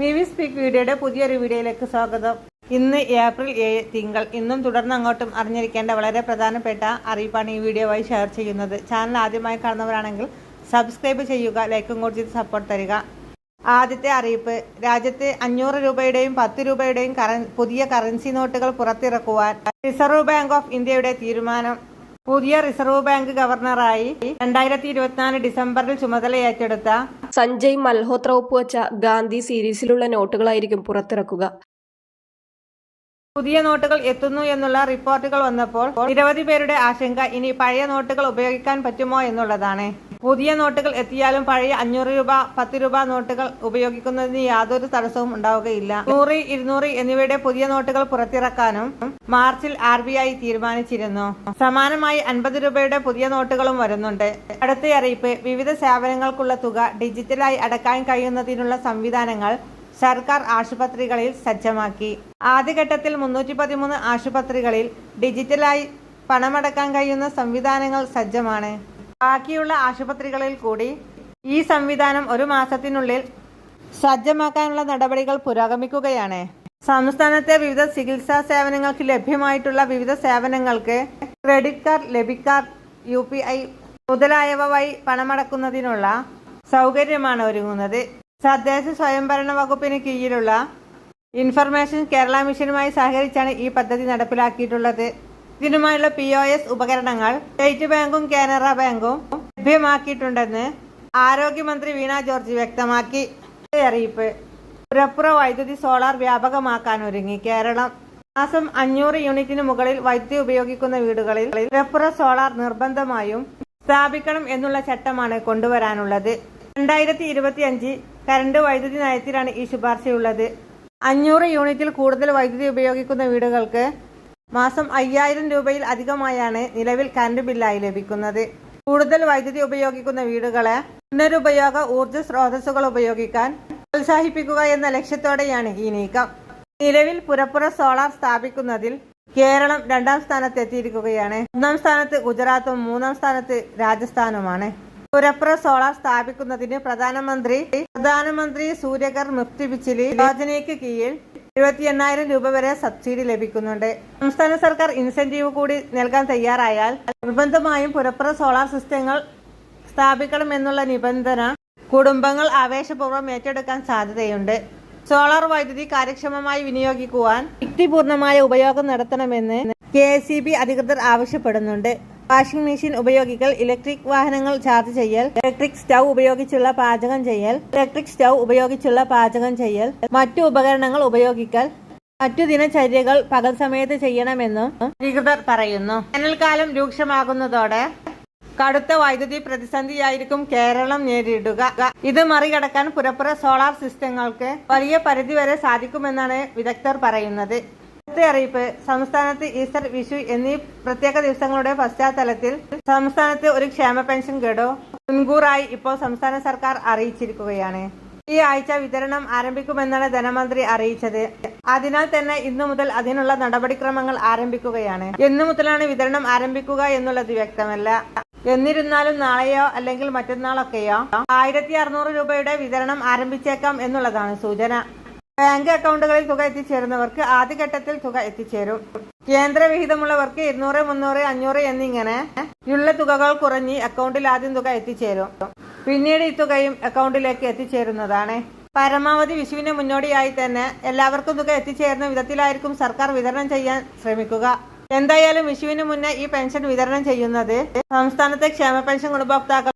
V V speak വീഡിയോയുടെ പുതിയൊരു വീഡിയോയിലേക്ക് സ്വാഗതം. ഇന്ന് ഏപ്രിൽ ഏഴ് തിങ്കൾ. ഇന്നും തുടർന്ന് അങ്ങോട്ടും അറിഞ്ഞിരിക്കേണ്ട വളരെ പ്രധാനപ്പെട്ട അറിയിപ്പാണ് ഈ വീഡിയോ വഴി ഷെയർ ചെയ്യുന്നത്. ചാനൽ ആദ്യമായി കാണുന്നവരാണെങ്കിൽ സബ്സ്ക്രൈബ് ചെയ്യുക ലൈക്കും കൂടി ചെയ്ത് സപ്പോർട്ട് തരിക. ആദ്യത്തെ അറിയിപ്പ് രാജ്യത്ത് അഞ്ഞൂറ് രൂപയുടെയും പത്ത് രൂപയുടെയും പുതിയ കറൻസി നോട്ടുകൾ പുറത്തിറക്കുവാൻ റിസർവ് ബാങ്ക് ഓഫ് ഇന്ത്യയുടെ തീരുമാനം. പുതിയ റിസർവ് ബാങ്ക് ഗവർണറായി രണ്ടായിരത്തി ഇരുപത്തിനാല് ഡിസംബറിൽ ചുമതല ഏറ്റെടുത്ത സഞ്ജയ് മൽഹോത്ര ഒപ്പുവച്ച ഗാന്ധി സീരീസിലുള്ള നോട്ടുകളായിരിക്കും പുറത്തിറക്കുക. പുതിയ നോട്ടുകൾ എത്തുന്നു എന്നുള്ള റിപ്പോർട്ടുകൾ വന്നപ്പോൾ നിരവധി പേരുടെ ആശങ്ക ഇനി പഴയ നോട്ടുകൾ ഉപയോഗിക്കാൻ പറ്റുമോ എന്നുള്ളതാണ്. പുതിയ നോട്ടുകൾ എത്തിയാലും പഴയ അഞ്ഞൂറ് രൂപ പത്ത് രൂപ നോട്ടുകൾ ഉപയോഗിക്കുന്നതിന് യാതൊരു തടസ്സവും ഉണ്ടാവുകയില്ല. നൂറ് ഇരുന്നൂറ് എന്നിവയുടെ പുതിയ നോട്ടുകൾ പുറത്തിറക്കാനും മാർച്ചിൽ ആർ ബി ഐ തീരുമാനിച്ചിരുന്നു. സമാനമായി അൻപത് രൂപയുടെ പുതിയ നോട്ടുകളും വരുന്നുണ്ട്. അടുത്ത അറിയിപ്പ് വിവിധ സേവനങ്ങൾക്കുള്ള തുക ഡിജിറ്റലായി അടക്കാൻ കഴിയുന്നതിനുള്ള സംവിധാനങ്ങൾ സർക്കാർ ആശുപത്രികളിൽ സജ്ജമാക്കി. ആദ്യഘട്ടത്തിൽ മുന്നൂറ്റി പതിമൂന്ന് ആശുപത്രികളിൽ ഡിജിറ്റലായി പണമടക്കാൻ കഴിയുന്ന സംവിധാനങ്ങൾ സജ്ജമാണ്. ബാക്കിയുള്ള ആശുപത്രികളിൽ കൂടി ഈ സംവിധാനം ഒരു മാസത്തിനുള്ളിൽ സജ്ജമാക്കാനുള്ള നടപടികൾ പുരോഗമിക്കുകയാണ്. സംസ്ഥാനത്തെ വിവിധ ചികിത്സാ സേവനങ്ങൾക്ക് ലഭ്യമായിട്ടുള്ള വിവിധ സേവനങ്ങൾക്ക് ക്രെഡിറ്റ് കാർഡ് ലഭിക്കാർ യു പി ഐ മുതലായവ വഴി പണമടക്കുന്നതിനുള്ള സൗകര്യമാണ് ഒരുങ്ങുന്നത്. തദ്ദേശ സ്വയംഭരണ വകുപ്പിന് കീഴിലുള്ള ഇൻഫർമേഷൻ കേരള മിഷനുമായി സഹകരിച്ചാണ് ഈ പദ്ധതി നടപ്പിലാക്കിയിട്ടുള്ളത്. ഇതിനുമായുള്ള പി ഒ എസ് ഉപകരണങ്ങൾ സ്റ്റേറ്റ് ബാങ്കും കാനറ ബാങ്കും ലഭ്യമാക്കിയിട്ടുണ്ടെന്ന് ആരോഗ്യമന്ത്രി വീണ ജോർജ് വ്യക്തമാക്കി. അറിയിപ്പ്. പുരപ്പുറ വൈദ്യുതി സോളാർ വ്യാപകമാക്കാൻ ഒരുങ്ങി കേരളം. മാസം അഞ്ഞൂറ് യൂണിറ്റിന് മുകളിൽ വൈദ്യുതി ഉപയോഗിക്കുന്ന വീടുകളിൽ പുരപ്പുറ സോളാർ നിർബന്ധമായും സ്ഥാപിക്കണം എന്നുള്ള ചട്ടമാണ് കൊണ്ടുവരാനുള്ളത്. രണ്ടായിരത്തി ഇരുപത്തി അഞ്ച് കരണ്ട് വൈദ്യുതി നയത്തിലാണ് ഈ ശുപാർശയുള്ളത്. അഞ്ഞൂറ് യൂണിറ്റിൽ കൂടുതൽ വൈദ്യുതി ഉപയോഗിക്കുന്ന വീടുകൾക്ക് മാസം അയ്യായിരം രൂപയിൽ അധികമായാണ് നിലവിൽ കറണ്ട് ബില്ലായി ലഭിക്കുന്നത്. കൂടുതൽ വൈദ്യുതി ഉപയോഗിക്കുന്ന വീടുകളെ പുനരുപയോഗ ഊർജ സ്രോതസ്സുകൾ ഉപയോഗിക്കാൻ പ്രോത്സാഹിപ്പിക്കുക എന്ന ലക്ഷ്യത്തോടെയാണ് ഈ നീക്കം. നിലവിൽ പുരപ്പുറ സോളാർ സ്ഥാപിക്കുന്നതിൽ കേരളം രണ്ടാം സ്ഥാനത്ത് എത്തിയിരിക്കുകയാണ് ഒന്നാം സ്ഥാനത്ത് ഗുജറാത്തും മൂന്നാം സ്ഥാനത്ത് രാജസ്ഥാനുമാണ്. പുരപ്പുറ സോളാർ സ്ഥാപിക്കുന്നതിന് പ്രധാനമന്ത്രി പ്രധാനമന്ത്രി സൂര്യകർ മുക്തി ബിച്ചിലി യോജനയ്ക്ക് കീഴിൽ എഴുപത്തി എണ്ണായിരം രൂപ വരെ സബ്സിഡി ലഭിക്കുന്നുണ്ട്. സംസ്ഥാന സർക്കാർ ഇൻസെന്റീവ് കൂടി നൽകാൻ തയ്യാറായാൽ നിർബന്ധമായും പുരപ്പുറ സോളാർ സിസ്റ്റങ്ങൾ സ്ഥാപിക്കണമെന്നുള്ള നിബന്ധന കുടുംബങ്ങൾ ആവേശപൂർവം ഏറ്റെടുക്കാൻ സാധ്യതയുണ്ട്. സോളാർ വൈദ്യുതി കാര്യക്ഷമമായി വിനിയോഗിക്കുവാൻ യുക്തിപൂർണമായ ഉപയോഗം നടത്തണമെന്ന് കെ അധികൃതർ ആവശ്യപ്പെടുന്നുണ്ട്. വാഷിംഗ് മെഷീൻ ഉപയോഗിക്കൽ ഇലക്ട്രിക് വാഹനങ്ങൾ ചാർജ് ചെയ്യൽ ഇലക്ട്രിക് സ്റ്റൗ ഉപയോഗിച്ചുള്ള പാചകം ചെയ്യൽ ഇലക്ട്രിക് സ്റ്റൗ ഉപയോഗിച്ചുള്ള പാചകം ചെയ്യൽ മറ്റു ഉപകരണങ്ങൾ ഉപയോഗിക്കൽ മറ്റു ദിനചര്യകൾ പകൽ സമയത്ത് ചെയ്യണമെന്നും അധികൃതർ പറയുന്നു. വേനൽക്കാലം രൂക്ഷമാകുന്നതോടെ കടുത്ത വൈദ്യുതി പ്രതിസന്ധിയായിരിക്കും കേരളം നേരിടുക. ഇത് മറികടക്കാൻ പുരപ്പുറ സോളാർ സിസ്റ്റങ്ങൾക്ക് വലിയ പരിധിവരെ സാധിക്കുമെന്നാണ് വിദഗ്ധർ പറയുന്നത്. അടുത്ത അറിയിപ്പ് സംസ്ഥാനത്ത് ഈസ്റ്റർ വിഷു എന്നീ പ്രത്യേക ദിവസങ്ങളുടെ പശ്ചാത്തലത്തിൽ സംസ്ഥാനത്ത് ഒരു ക്ഷേമ പെൻഷൻ ഗഡു മുൻകൂറായി ഇപ്പോൾ സംസ്ഥാന സർക്കാർ അറിയിച്ചിരിക്കുകയാണ്. ഈ ആഴ്ച വിതരണം ആരംഭിക്കുമെന്നാണ് ധനമന്ത്രി അറിയിച്ചത്. അതിനാൽ തന്നെ ഇന്നു മുതൽ അതിനുള്ള നടപടിക്രമങ്ങൾ ആരംഭിക്കുകയാണ്. എന്നു മുതലാണ് വിതരണം ആരംഭിക്കുക എന്നുള്ളത് വ്യക്തമല്ല. എന്നിരുന്നാലും നാളെയോ അല്ലെങ്കിൽ മറ്റന്നാളൊക്കെയോ ആയിരത്തി അറുന്നൂറ് രൂപയുടെ വിതരണം ആരംഭിച്ചേക്കാം എന്നുള്ളതാണ് സൂചന. ബാങ്ക് അക്കൗണ്ടുകളിൽ തുക എത്തിച്ചേരുന്നവർക്ക് ആദ്യഘട്ടത്തിൽ തുക എത്തിച്ചേരും. കേന്ദ്ര വിഹിതമുള്ളവർക്ക് ഇരുന്നൂറ് മുന്നൂറ് അഞ്ഞൂറ് എന്നിങ്ങനെ ഉള്ള തുകകൾ കുറഞ്ഞ് അക്കൗണ്ടിൽ ആദ്യം തുക എത്തിച്ചേരും. പിന്നീട് ഈ തുകയും അക്കൗണ്ടിലേക്ക് എത്തിച്ചേരുന്നതാണ്. പരമാവധി വിഷുവിന് മുന്നോടിയായി തന്നെ എല്ലാവർക്കും തുക എത്തിച്ചേരുന്ന വിധത്തിലായിരിക്കും സർക്കാർ വിതരണം ചെയ്യാൻ ശ്രമിക്കുക. എന്തായാലും വിഷുവിന് മുന്നേ ഈ പെൻഷൻ വിതരണം ചെയ്യുന്നത് സംസ്ഥാനത്തെ ക്ഷേമ പെൻഷൻ ഗുണഭോക്താക്കൾ